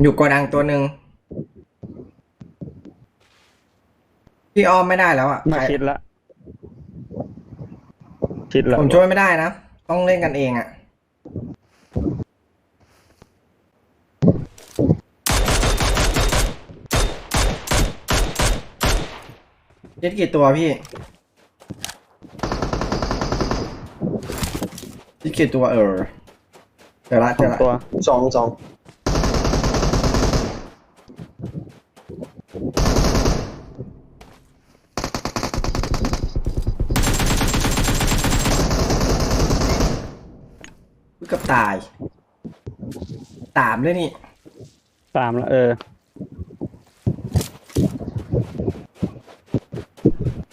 อยู่โกดังตัวหนึ่งพี่อ้อมไม่ได้แล้วอะมาชิดละชิดละผมช่วยไม่ได้นะ ต้องเล่นกันเองอะเจ็ดกี่ตัวพี่เจ็ดกี่ตัวเออเจอละสเจอองละตัวสองสอง กับตายตามเลยนี่สามละเออ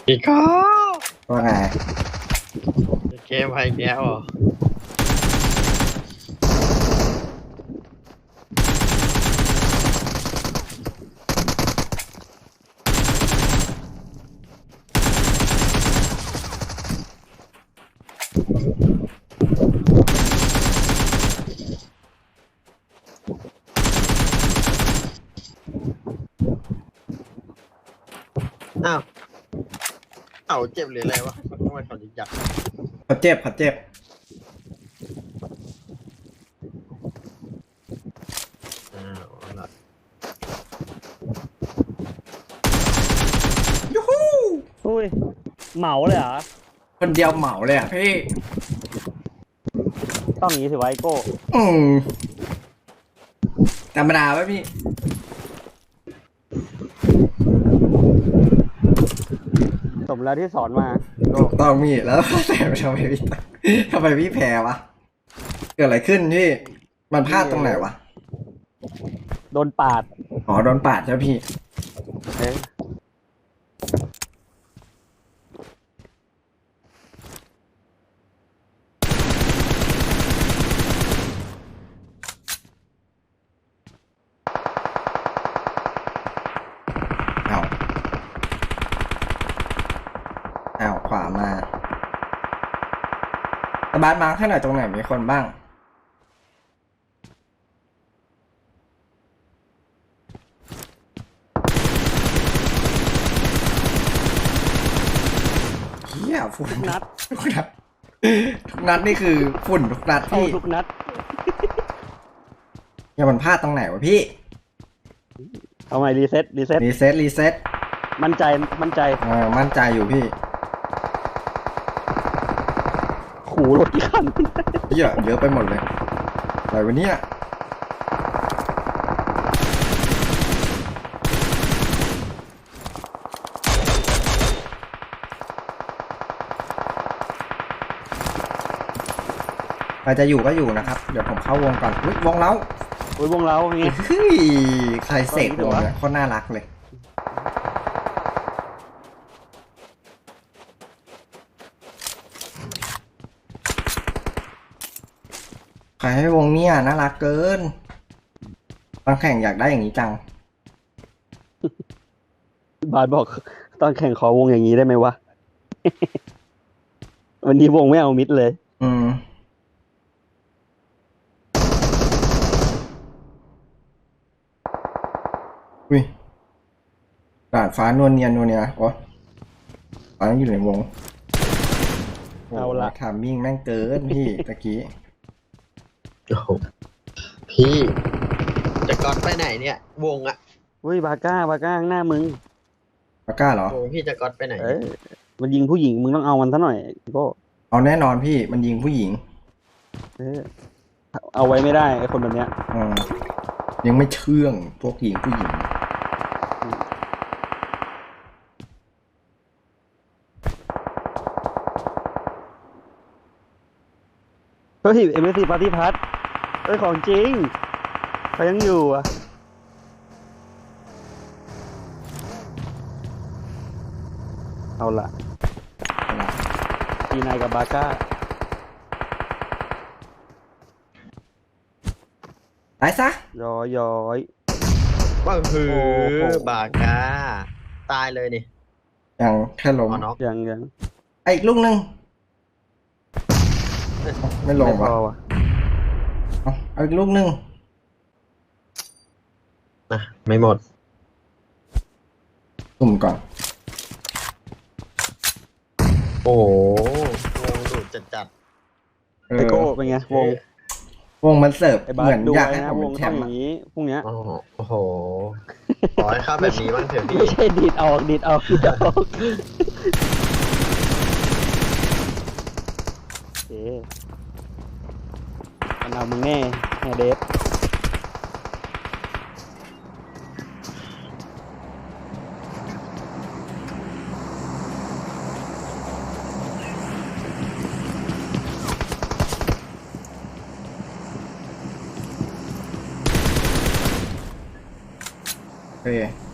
อีกครับว่าไงเกมไปอีกแล้วเหรอ อ้าว เอ้าเจ็บหรืออะไรวะทำไมเขาถึงจับเขาเจ็บเขาเจ็บ อ้าวเอาล่ะยูฮูอุ้ย เหมาเลยเหรอ คนเดียวเหมาเลยอะพี่ ต้องอย่างนี้สิไวะไอ้โก้อืมธรรมดาไหมพี่ สมแล้วที่สอนมาถูกต้องพี่แล้วแต่ทำไมพี่ทำไมพี่แพ้วะเกิดอะไรขึ้นพี่มันพลาดตรงไหนวะโดนปาดอ๋อโดนปาดใช่ไหมพี่ เอ๊ะ เอาเอาข วามาตะบาสมาแค่ไหนอยตรงไหนมีคนบ้าง เฮียฝุ่นทุกนัด ทุกนัด ทุกนัดนี่คือฝุ่นทุกนัดเข้าพี่ทุกนัด อย่ามันพลาดตรงไหนวะพี่ เอาใหม่รีเซ็ตรีเซ็ตรีเซ็ตรีเซ็ตมั่นใจมั่นใจ เออมั่นใจอยู่พี่ ขู่รถกี่คันเยอะเยอะไปหมดเลยอะไรวะเนี่ยใครจะอยู่ก็อยู่นะครับ เดี๋ยวผมเข้าวงก่อนอุ๊ยวงแล้วโอ้ยวงเราไง เฮ้ยใครเสกวงเนี่ยโคตรน่ารักเลย ใครให้วง เนี่ยน่ารักเกินตอนแข่งอยากได้อย่างนี้จัง บาสบอกตอนแข่งขอวงอย่างนี้ได้ไหมวะ วันนี้วงไม่เอามิดเลย อืม อุ้ยดาดฟ้านวลเนียนนวลเนียโอ้ฟ้าอยู่ในวงโเอาละทามมิ่งแม่งเกินพี่ตะกี้ โอ้โหพี่จะก่อนไปไหนเนี่ย วงอะอุ้ยบาก้าบาก้าข้างหน้ามึง ปากก้าเหรอ วงพี่จะก่อนไปไหนเอ้ยมันยิงผู้หญิงมึงต้องเอามันซะหน่อยโก็เอาแน่นอนพี่มันยิงผู้หญิงเออเอาไว้ไม่ได้ไอ้คนแบบเนี้ยอืมยังไม่เชื่องพวกหญิงผู้หญิง เฮ้ยเอ็มเอสซีปาร์ตี้พัท เอ้ยของจริงเขายังอยู่อะเอาละตีนายกับบาก้าตายซะย้อยย้อยว่าคือโอ้โหบากาตายเลยนี่ยังแค่ล้มอ๋อน็อกยังยังไอ้อีกลูกหนึงไม่ลงไม่พวะอวะ เอาเอาอีกลูกหนึงนะไม่หมดตุ่มก่อน โอ้โหวงดูดจัดจัดเอไออโก้เป็นไงวงวงมันเสิร์ฟไอ้บาเหสมือนดูอยากไว้ให้นะผมวเป็งนแชต้องมป์ออะย่างนี้พรุ่งเนี้ยโอ้โหโอ้โหขอให้เข้าแบบนี้บ้างเถอะพี่ไม่ใช่ดีดออกดีดออกดีดออกโอเคมัน เอามึงแน่แฮเดฟโอเ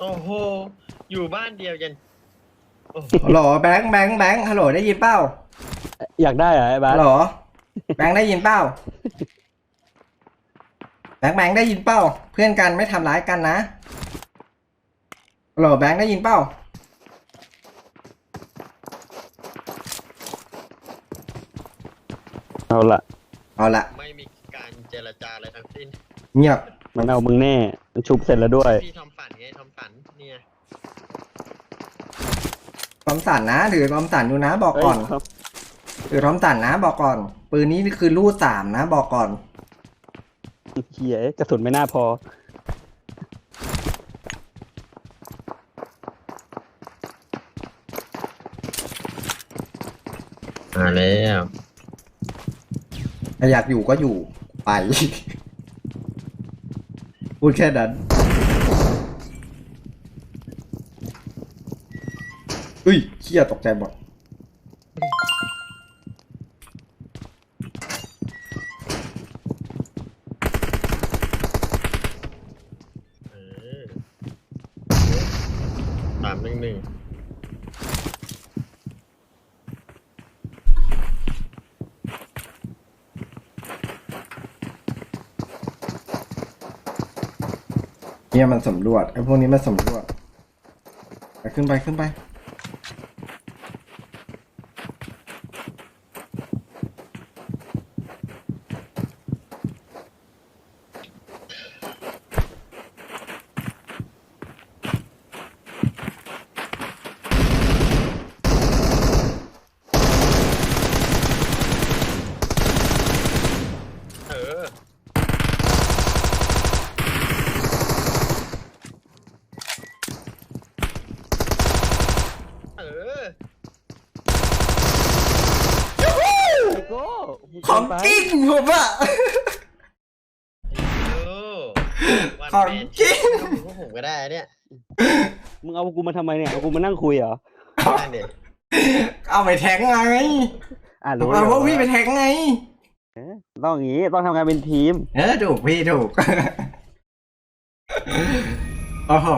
โอ้โห อยู่บ้านเดียวกันโอ้โหฮัลโหลแบงค์แบงค์แบงค์ฮัลโหลได้ยินเป้าอยากได้เหรอไอ้บาฮัสลโหลแบงค์ได้ยินเป้าแบงค์แบงค์ได้ยินเป้าเพื่อนกันไม่ทำร้ายกันนะฮัลโหลแบงค์ได้ยินเป้าเอาละเอาละไม่มีการเจรจาอะไรทั้งสิ้นเงียบมันเอามึงแน่มัน ชุบเสร็จแล้วด้วย พี่ทำฝันไงทำฝันเนี่ยทอมสันนะหรือทอมสันดูนะบอกเอ้ยก่อนครับหรือทอมสันนะบอกก่อน ปืนนี้นี่คือลูดสามนะบอกก่อนเฮียกระสุนไม่น่าพอ มาแล้วถ้าอยากอยู่ก็อยู่ไป พูดแค่นั้นอุ้ยเขี้ยตกใจหมดสามหนึ่งหนึ่ง เนี่ยมันสำรวจไอ้พวกนี้มันสำรวจไปขึ้นไปขึ้นไป เออ เออ ไอ้โก้มึ ของ เกินไป จริงผมอะโอ้วันของแมนจริงพวกผมก็ได้เนี่ยมึงเอากูมาทำไมเนี่ยเอากูมานั่งคุยเหรอนั่นเด็เอาไปแทงไงอะรู้เอาพวกพี่ไปเแทงไงต้องอย่างงี้ต้องทำงานเป็นทีม เออถูกพี่ถูก โอ้โห